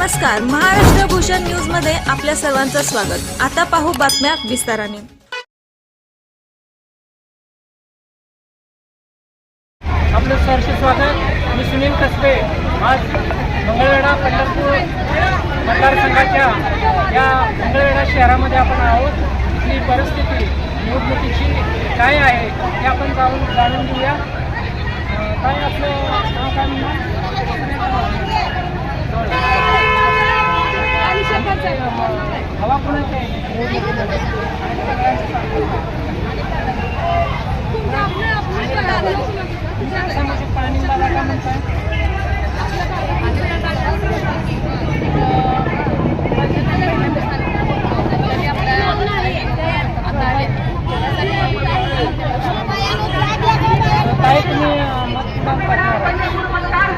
नमस्कार महाराष्ट्र भूषण न्यूजमध्ये आपल्या सर्वांचं स्वागत. आता पाहू बातम्या विस्ताराने. आपलं सहर्ष स्वागत. मी सुनील कसबे. आज मंगळवेढा पंढरपूर मतदारसंघाच्या या मंगळवेढा शहरामध्ये आपण आहोत. ही परिस्थिती निवडणुकीची काय आहे हे आपण जाऊन जाणून घेऊया. काय आपलं नाव काय म्हणणार हवा कोणाची आहे निवडणुकीमध्ये? सामाजिक पाणी दादा काय म्हणताय काय तुम्ही अं, मतदान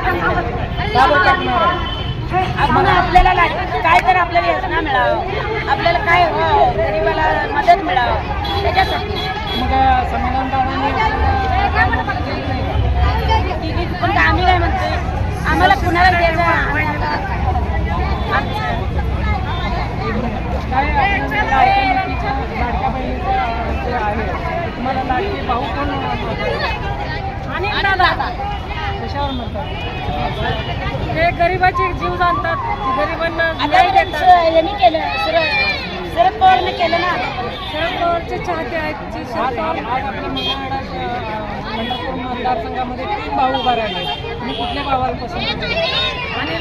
करणार आहे? का बरं करणार आहे? आपण आपल्याला लाग- काय तर आपल्याला योजना मिळावं. आपल्याला काय हो गरीबाला मदत मिळावं त्याच्यासाठी. मग? तिघी पण आम्ही काय म्हणतोय आम्हाला कुणाला द्यायचं तुम्हाला लाडकी भाऊ कोण म्हणतात? आणि कशावर म्हणतात? ते गरीबाचे जीव जाणतात. गरिबांना न्याय देतात. यांनी केलं. शरद शरद पवारने केलं ना. शरद पवारचे चाहते आहेत. जे आज आज आपल्या पंढरपूर मतदारसंघामध्ये तीन भाऊ उभा राहिले. कुठल्या भावाला पसंत करता? आणि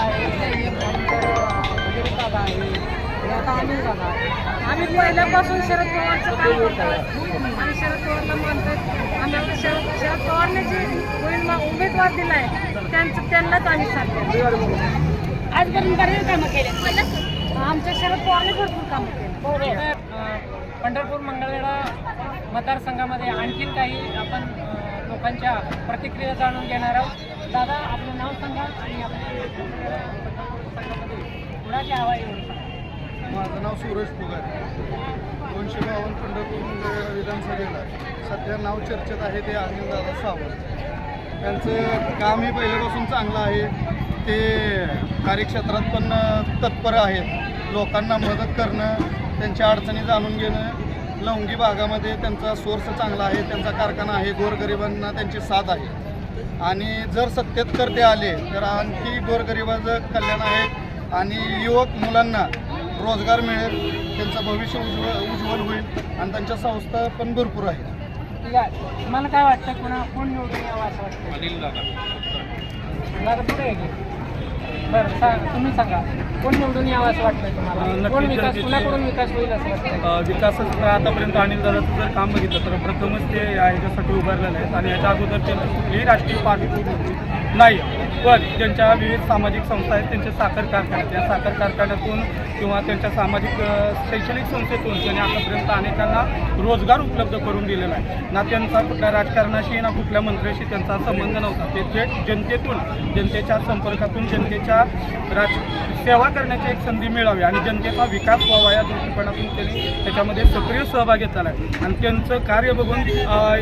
आहे आहे. आम्ही पहिल्यापासून शरद पवारचं काम करतो आणि शरद पवारला मानतो आम्ही आता शरद शरद पवारने जे उमेदवार दिलाय त्यांचं त्यांनाच आम्ही साथ देतो आजपर्यंत बरेच कामं केले आमच्या शरद पवारने भरपूर कामं केले. अं, पंढरपूर मंगळवेढा मतदारसंघामध्ये आणखीन काही आपण लोकांच्या प्रतिक्रिया जाणून घेणार आहोत. दादा आपलं नाव सांगा आणि आपल्या कुणाची हवा आहे सांगा. माझं नाव सूरज पुगार. दोनशे बावन्न पंढरपूर विधानसभेला. सध्या नाव चर्चेत आहे ते अनिलदादा सावंत. त्यांचं काम हे पहिल्यापासून चांगलं आहे. ते कार्यक्षेत्रात पण तत्पर आहेत. लोकांना मदत करणं त्यांच्या अडचणी जाणून घेणं लवंगी भागामध्ये त्यांचा सोर्स चांगला आहे त्यांचा कारखाना आहे गोरगरिबांना त्यांची साथ आहे. आणि जर सत्तेत कर ते आले तर आणखी गोरगरिबाचं कल्याण आहे. आणि युवक मुलांना रोजगार मिळेल त्यांचं भविष्य उज्ज्वल उज्ज्वल होईल आणि त्यांच्या संस्था पण भरपूर आहेत. ठीक आहे. तुम्हाला काय वाटतं? कोणा कोण निवडून यावं असं वाटतं? अनिल दादा. दादा पुढे आहे की? बरं सांग तुम्ही सांगा. कोण निवडून यावं असं वाटतं तुम्हाला? नक्कीच कोण विकास जनतेचे- कुणाकडून विकास होईल असं वाटतं अ, विकासाचं जर आतापर्यंत अनिल दादाचं जर काम बघितलं तर प्रथमच ते याच्यासाठी उभारलेले आहेत. आणि याच्या अगोदर त्यांची कुठलीही राजकीय पार्टी होती. नाही. पण त्यांच्या विविध सामाजिक संस्था आहेत त्यांचे साखर कारखाने त्या साखर कारखान्यातून किंवा त्यांच्या सामाजिक शैक्षणिक संस्थेतून त्यांनी आतापर्यंत अनेकांना रोजगार उपलब्ध करून दिलेला आहे. ना त्यांचा कुठल्या राजकारणाशी ना कुठल्या मंत्र्याशी त्यांचा संबंध नव्हता. ते थेट जनतेतून जनतेच्या संपर्कातून जनतेच्या राज सेवा करण्याची एक संधी मिळावी आणि जनतेचा विकास व्हावा या दृष्टिकोनातून त्यांनी त्याच्यामध्ये सक्रिय सहभाग घेतला आहे. आणि त्यांचं कार्य बघून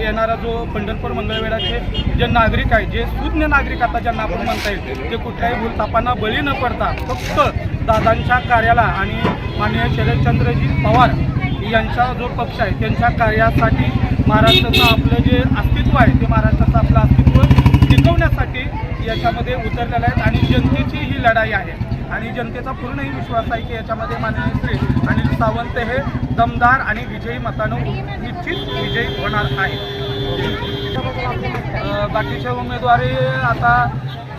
येणारा जो पंढरपूर मंगळवेढाचे जे नागरिक आहेत जे सुज्ञ नागरिक आता ज्यांना आपण म्हणता येईल. ते कुठल्याही भूलतापांना बळी न पडता फक्त दादांच्या कार्याला आणि माननीय शरदचंद्रजी पवार यांचा जो पक्ष आहे त्यांच्या कार्यासाठी महाराष्ट्राचं आपलं जे अस्तित्व आहे ते महाराष्ट्राचं आपलं अस्तित्व टिकवण्यासाठी याच्यामध्ये उतरलेलं आहेत आणि जनतेची ही लढाई आहे. आणि जनतेचा पूर्णही विश्वास आहे की याच्यामध्ये माननीय श्री अनिल सावंत हे दमदार आणि विजयी मतानं निश्चित विजयी होणार आहे बाकीचे उमेदवारी आता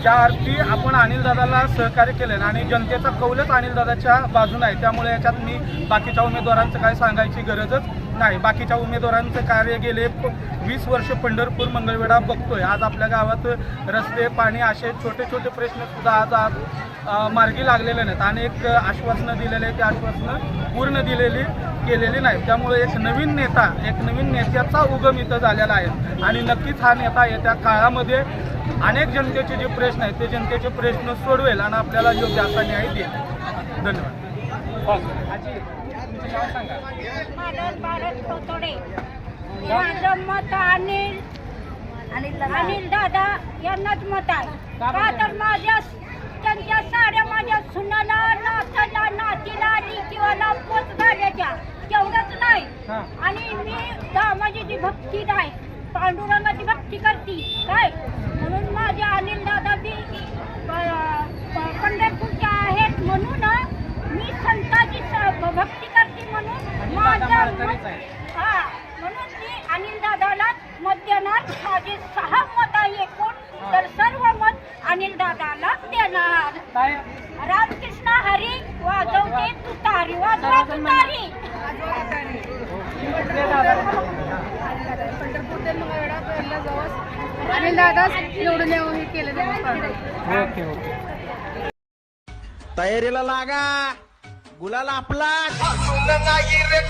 ज्या अर्थी आपण अनिल दादाला सहकार्य केलं आणि जनतेचा कौलच अनिल दादाच्या आहे. त्यामुळे याच्यात मी बाकीच्या उमेदवारांचं काय सांगायची गरजच नाही बाकीच्या उमेदवारांचं कार्य गेले वीस वर्ष पंढरपूर मंगळवेढा बघतोय. आज आपल्या गावात रस्ते पाणी असे छोटे छोटे प्रश्न सुद्धा आज आज मार्गी लागलेले नाहीत. अनेक आश्वासनं दिलेले आहेत, ते आश्वासनं पूर्ण दिलेली केलेली नाही त्यामुळे एक नवीन नेता एक नवीन नेत्याचा उगम इथं झालेला आहे. आणि नक्कीच हा नेता येत्या काळामध्ये अनेक जनतेचे जे प्रश्न आहेत ते जनतेचे प्रश्न सोडवेल आणि आपल्याला योग्य असा न्याय देईल. धन्यवाद. आजी तुमचं नाव सांगा. भारत भारत कोथोडे माझं मत अनिल अनिल दादा. यांनाच मत आहे. का? तर माझ्या त्यांच्या साड्या माझ्या सुनाला नाताला नातीला लिकीवाला पोच घालायच्या. तेवढंच नाही. आणि मी दामाजीची भक्ती नाही पांडुरंगाची भक्ती करते काय म्हणून माझे अनिल दादा बी प- प- पंढरपूरच्या आहेत म्हणून मी संताची स- भक्ती करते म्हणून अनिल दादा माझं माळकरीच मत- आहे. हा म्हणून मी अनिल दादाला मत देणार माझे सहा मत आहे एकूण तर सर्व मत अनिल दादाला देणार काय रामकृष्ण हरी वाजवते तुतारी वाजवा तुतारी कुठले दादा पंढरपूर ते मंगळवेढा पहिला आणि दादाच निवडून येऊ हे केलं ओके ओके तयारीला लागा. गुलाल आपला. नाही रे